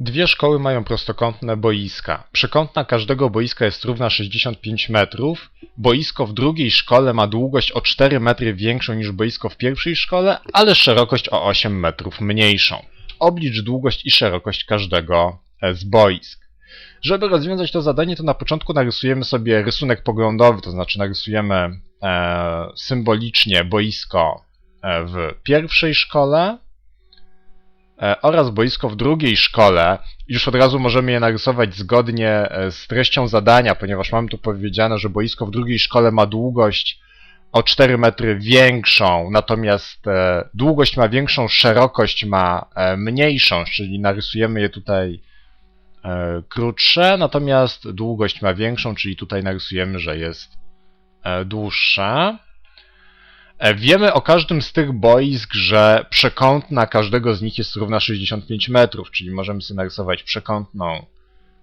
Dwie szkoły mają prostokątne boiska. Przekątna każdego boiska jest równa 65 metrów. Boisko w drugiej szkole ma długość o 4 metry większą niż boisko w pierwszej szkole, ale szerokość o 8 metrów mniejszą. Oblicz długość i szerokość każdego z boisk. Żeby rozwiązać to zadanie, to na początku narysujemy sobie rysunek poglądowy, to znaczy narysujemy e, symbolicznie boisko e, w pierwszej szkole, oraz boisko w drugiej szkole. Już od razu możemy je narysować zgodnie e, z treścią zadania, ponieważ mamy tu powiedziane, że boisko w drugiej szkole ma długość o 4 metry większą, natomiast e, długość ma większą, szerokość ma mniejszą, czyli narysujemy je tutaj krótsze, natomiast długość ma większą, czyli tutaj narysujemy, że jest dłuższa. E, wiemy o każdym z tych boisk, że przekątna każdego z nich jest równa 65 metrów, czyli możemy sobie narysować przekątną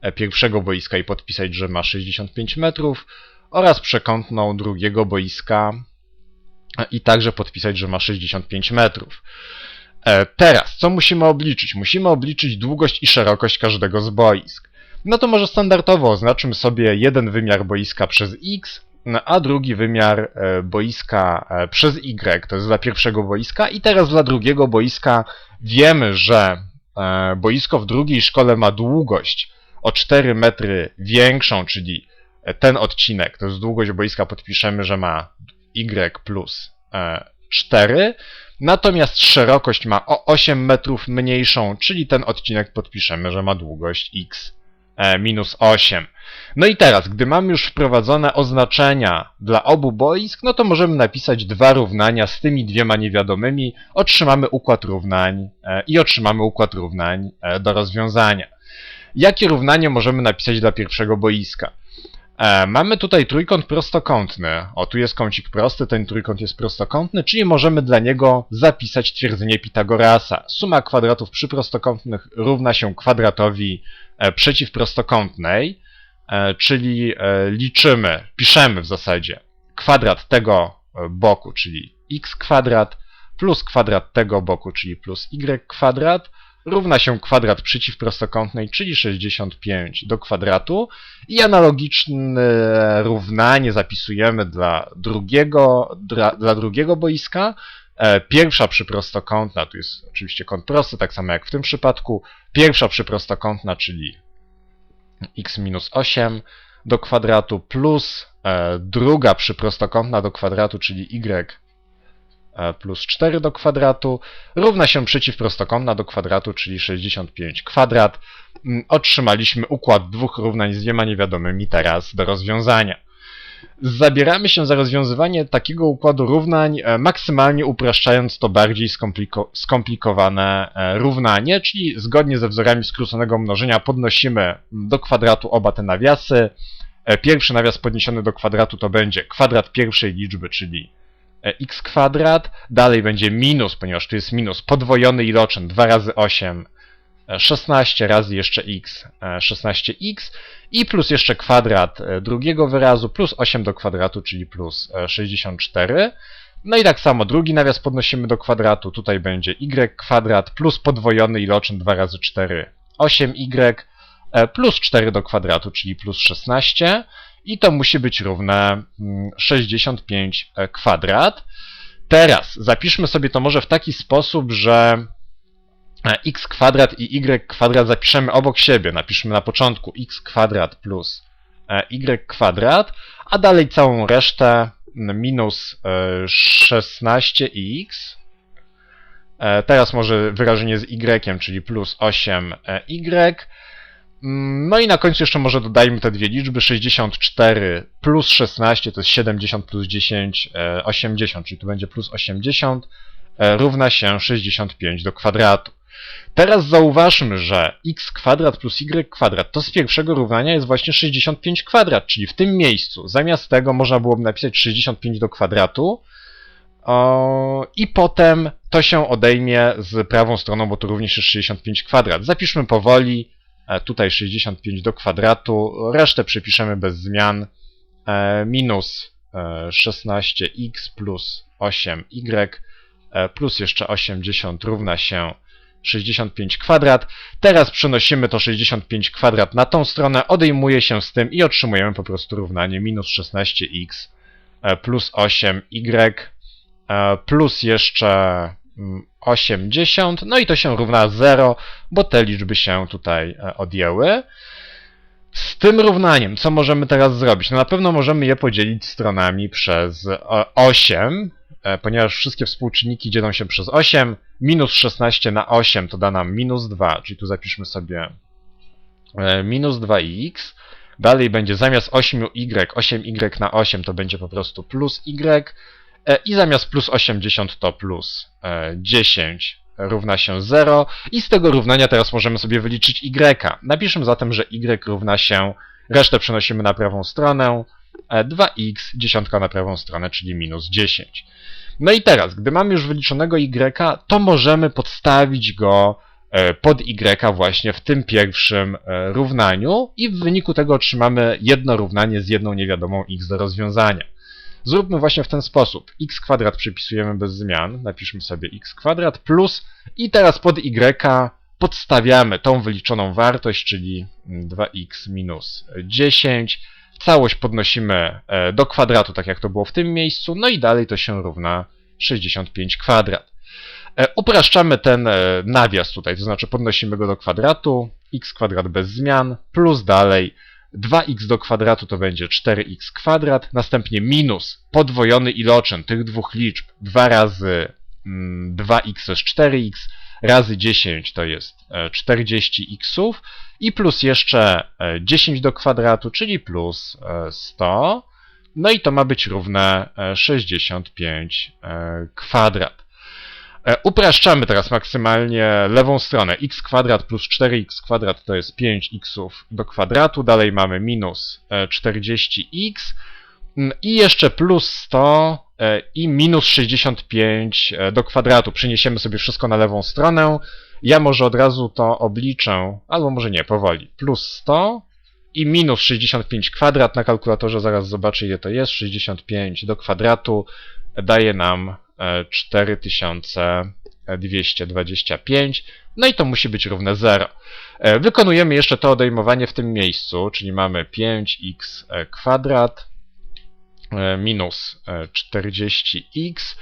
e, pierwszego boiska i podpisać, że ma 65 metrów oraz przekątną drugiego boiska e, i także podpisać, że ma 65 metrów. Teraz, co musimy obliczyć? Musimy obliczyć długość i szerokość każdego z boisk. No to może standardowo oznaczymy sobie jeden wymiar boiska przez x, a drugi wymiar e, boiska e, przez Y, to jest dla pierwszego boiska i teraz dla drugiego boiska wiemy, że e, boisko w drugiej szkole ma długość o 4 metry większą, czyli ten odcinek, to jest długość boiska, podpiszemy, że ma Y plus 4, natomiast szerokość ma o 8 metrów mniejszą, czyli ten odcinek podpiszemy, że ma długość X minus 8. No i teraz, gdy mamy już wprowadzone oznaczenia dla obu boisk, no to możemy napisać dwa równania z tymi dwiema niewiadomymi, otrzymamy układ równań e, i otrzymamy układ równań e, do rozwiązania. Jakie równanie możemy napisać dla pierwszego boiska? E, mamy tutaj trójkąt prostokątny. O, tu jest kącik prosty, ten trójkąt jest prostokątny, czyli możemy dla niego zapisać twierdzenie Pitagorasa. Suma kwadratów przyprostokątnych równa się kwadratowi przeciwprostokątnej. E, czyli e, liczymy, piszemy w zasadzie kwadrat tego e, boku, czyli x kwadrat, plus kwadrat tego boku, czyli plus y kwadrat, równa się kwadrat przeciwprostokątnej, czyli 65 do kwadratu i analogiczne równanie zapisujemy dla drugiego, dla, dla drugiego boiska. Pierwsza przyprostokątna, tu jest oczywiście kąt prosty, tak samo jak w tym przypadku. Pierwsza przyprostokątna, czyli x minus 8 do kwadratu plus e, druga przyprostokątna do kwadratu, czyli y e, plus 4 do kwadratu równa się przeciwprostokątna do kwadratu, czyli 65 kwadrat. Mm, otrzymaliśmy układ dwóch równań z dwiema niewiadomymi teraz do rozwiązania zabieramy się za rozwiązywanie takiego układu równań, e, maksymalnie upraszczając to bardziej skompliko skomplikowane e, równanie, czyli zgodnie ze wzorami skróconego mnożenia podnosimy do kwadratu oba te nawiasy. E, pierwszy nawias podniesiony do kwadratu to będzie kwadrat pierwszej liczby, czyli x kwadrat. Dalej będzie minus, ponieważ tu jest minus, podwojony iloczyn 2 razy 8 16 razy jeszcze x, 16x i plus jeszcze kwadrat e, drugiego wyrazu, plus 8 do kwadratu, czyli plus 64. E, no i tak samo drugi nawias podnosimy do kwadratu, tutaj będzie y kwadrat plus podwojony iloczyn 2 razy 4, 8y e, plus 4 do kwadratu, czyli plus 16 i to musi być równe 65 mm, kwadrat. Teraz zapiszmy sobie to może w taki sposób, że x kwadrat i y kwadrat zapiszemy obok siebie. Napiszmy na początku x kwadrat plus e, y kwadrat, a dalej całą resztę minus 16x. E, teraz może wyrażenie z y, czyli plus 8y. Mm, no i na końcu jeszcze może dodajmy te dwie liczby. 64 plus 16 to jest 70 plus 10, 80, e, czyli tu będzie plus 80 równa się 65 do kwadratu. Teraz zauważmy, że x kwadrat plus y kwadrat to z pierwszego równania jest właśnie 65 kwadrat, czyli w tym miejscu zamiast tego można byłoby napisać 65 do kwadratu o, i potem to się odejmie z prawą stroną, bo to również jest 65 kwadrat. Zapiszmy powoli, e, tutaj 65 do kwadratu, resztę przepiszemy bez zmian, e, minus 16x e, plus 8y plus jeszcze 80 równa się 65 kwadrat. Teraz przenosimy to 65 kwadrat na tą stronę, odejmuje się z tym i otrzymujemy po prostu równanie minus 16x e, plus 8y e, plus jeszcze mm, 80, no i to się równa 0, bo te liczby się tutaj e, odjęły. Z tym równaniem, co możemy teraz zrobić? No na pewno możemy je podzielić stronami przez e, 8, e, ponieważ wszystkie współczynniki dzielą się przez 8. Minus 16 na 8 to da nam minus 2, czyli tu zapiszmy sobie e, minus 2x. Dalej będzie zamiast 8y, 8y na 8 to będzie po prostu plus y. e, I zamiast plus 80 to plus e, 10 równa się 0. I z tego równania teraz możemy sobie wyliczyć y. Napiszmy zatem, że y równa się, resztę przenosimy na prawą stronę, e, 2x, dziesiątka na prawą stronę, czyli minus 10. No i teraz, gdy mamy już wyliczonego y, to możemy podstawić go e, pod y właśnie w tym pierwszym e, równaniu i w wyniku tego otrzymamy jedno równanie z jedną niewiadomą x do rozwiązania. Zróbmy właśnie w ten sposób. x kwadrat przypisujemy bez zmian, napiszmy sobie x kwadrat plus i teraz pod y podstawiamy tą wyliczoną wartość, czyli 2x minus 10. Całość podnosimy e, do kwadratu, tak jak to było w tym miejscu, no i dalej to się równa 65 kwadrat. E, Upraszczamy ten e, nawias tutaj, to znaczy podnosimy go do kwadratu, x kwadrat bez zmian, plus dalej 2x do kwadratu to będzie 4x kwadrat, następnie minus podwojony iloczyn tych dwóch liczb 2 razy mm, 2x to jest 4x, razy 10 to jest e, 40x i plus jeszcze e, 10 do kwadratu, czyli plus e, 100. No i to ma być równe e, 65 e, kwadrat. E, Upraszczamy teraz maksymalnie lewą stronę. x kwadrat plus 4x kwadrat to jest 5x do kwadratu. Dalej mamy minus e, 40x mm, i jeszcze plus 100 e, i minus 65 e, do kwadratu. Przeniesiemy sobie wszystko na lewą stronę. Ja może od razu to obliczę, albo może nie, powoli. Plus 100 i minus 65 kwadrat. Na kalkulatorze zaraz zobaczę ile to jest. 65 do kwadratu daje nam e, 4225. No i to musi być równe 0. E, Wykonujemy jeszcze to odejmowanie w tym miejscu, czyli mamy 5x kwadrat e, minus e, 40x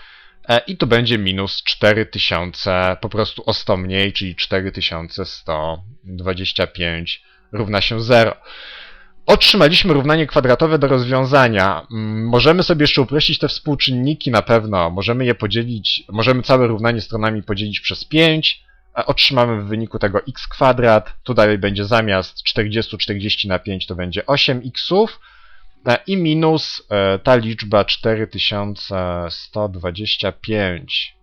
e, i tu będzie minus 4000, po prostu o 100 mniej, czyli 4125 równa się 0. Otrzymaliśmy równanie kwadratowe do rozwiązania. Mm, Możemy sobie jeszcze uprościć te współczynniki na pewno. Możemy je podzielić, możemy całe równanie stronami podzielić przez 5. a Otrzymamy w wyniku tego x kwadrat. Tu dalej będzie zamiast 40, 40 na 5 to będzie 8x. I minus e, ta liczba 4125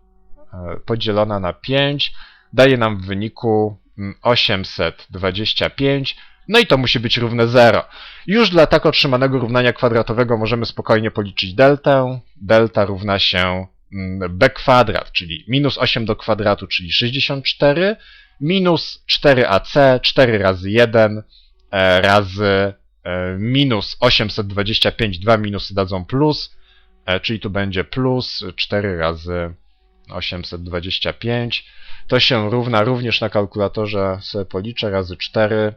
e, podzielona na 5 daje nam w wyniku mm, 825. No i to musi być równe 0. Już dla tak otrzymanego równania kwadratowego możemy spokojnie policzyć deltę. Delta równa się mm, b kwadrat, czyli minus 8 do kwadratu, czyli 64, minus 4ac, 4 razy 1 e, razy minus 825, dwa minusy dadzą plus, e, czyli tu będzie plus 4 razy 825. To się równa również na kalkulatorze, sobie policzę, razy 4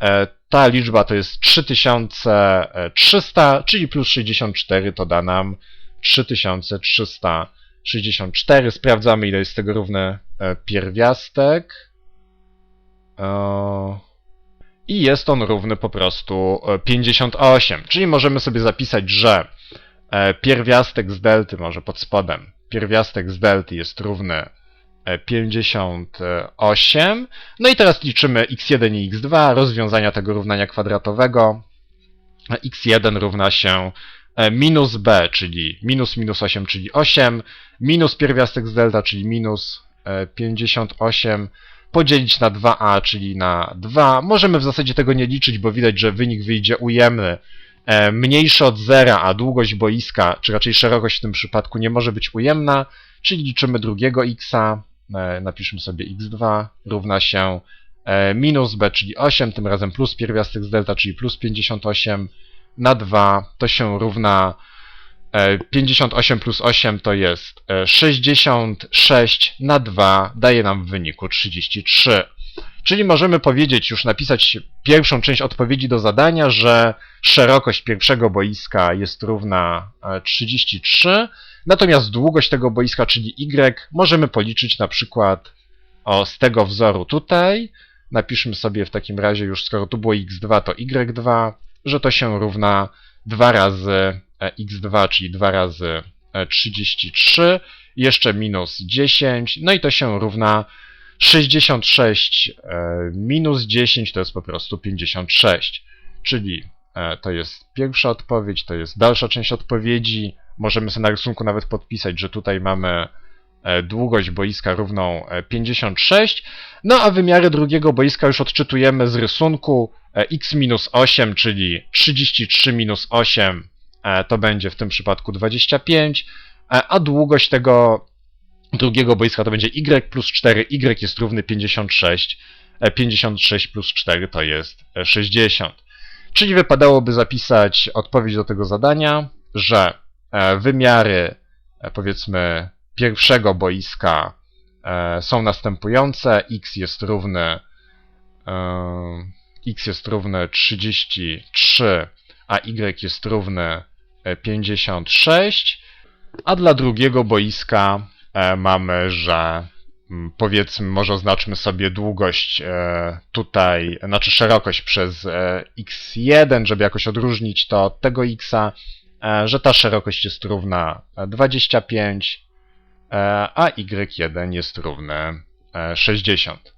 E, Ta liczba to jest 3300, czyli plus 64 to da nam 3364. Sprawdzamy, ile jest tego równy e, pierwiastek. E, I jest on równy po prostu e, 58. Czyli możemy sobie zapisać, że e, pierwiastek z delty, może pod spodem, pierwiastek z delty jest równy e, 58. No i teraz liczymy x1 i x2, rozwiązania tego równania kwadratowego. x1 równa się e, minus b, czyli minus minus 8, czyli 8, minus pierwiastek z delta, czyli minus e, 58, podzielić na 2a, czyli na 2. Możemy w zasadzie tego nie liczyć, bo widać, że wynik wyjdzie ujemny. E, Mniejszy od zera, a długość boiska, czy raczej szerokość w tym przypadku nie może być ujemna, czyli liczymy drugiego xa, e, napiszmy sobie x2 równa się e, minus b, czyli 8, tym razem plus pierwiastek z delta, czyli plus 58 na 2, to się równa 58 plus 8 to jest e, 66 na 2 daje nam w wyniku 33. Czyli możemy powiedzieć, już napisać pierwszą część odpowiedzi do zadania, że szerokość pierwszego boiska jest równa e, 33, natomiast długość tego boiska, czyli y, możemy policzyć na przykład o, z tego wzoru tutaj. Napiszmy sobie w takim razie już, skoro tu było x2, to y2, że to się równa 2 razy e, x2, czyli 2 razy e, 33, jeszcze minus 10, no i to się równa 66 e, minus 10 to jest po prostu 56. Czyli e, to jest pierwsza odpowiedź, to jest dalsza część odpowiedzi. Możemy sobie na rysunku nawet podpisać, że tutaj mamy e, długość boiska równą e, 56. No a wymiary drugiego boiska już odczytujemy z rysunku. E, x minus 8, czyli 33 minus 8 e, to będzie w tym przypadku 25, e, a długość tego drugiego boiska to będzie y plus 4, y jest równy 56, e, 56 plus 4 to jest e, 60. Czyli wypadałoby zapisać odpowiedź do tego zadania, że e, wymiary e, powiedzmy pierwszego boiska e, są następujące, x jest równy e, x jest równy 33, a y jest równy e, 56, a dla drugiego boiska e, mamy, że mm, powiedzmy, może oznaczmy sobie długość e, tutaj, znaczy szerokość przez e, x1, żeby jakoś odróżnić to od tego xa, e, że ta szerokość jest równa e, 25, e, a y1 jest równy e, 60.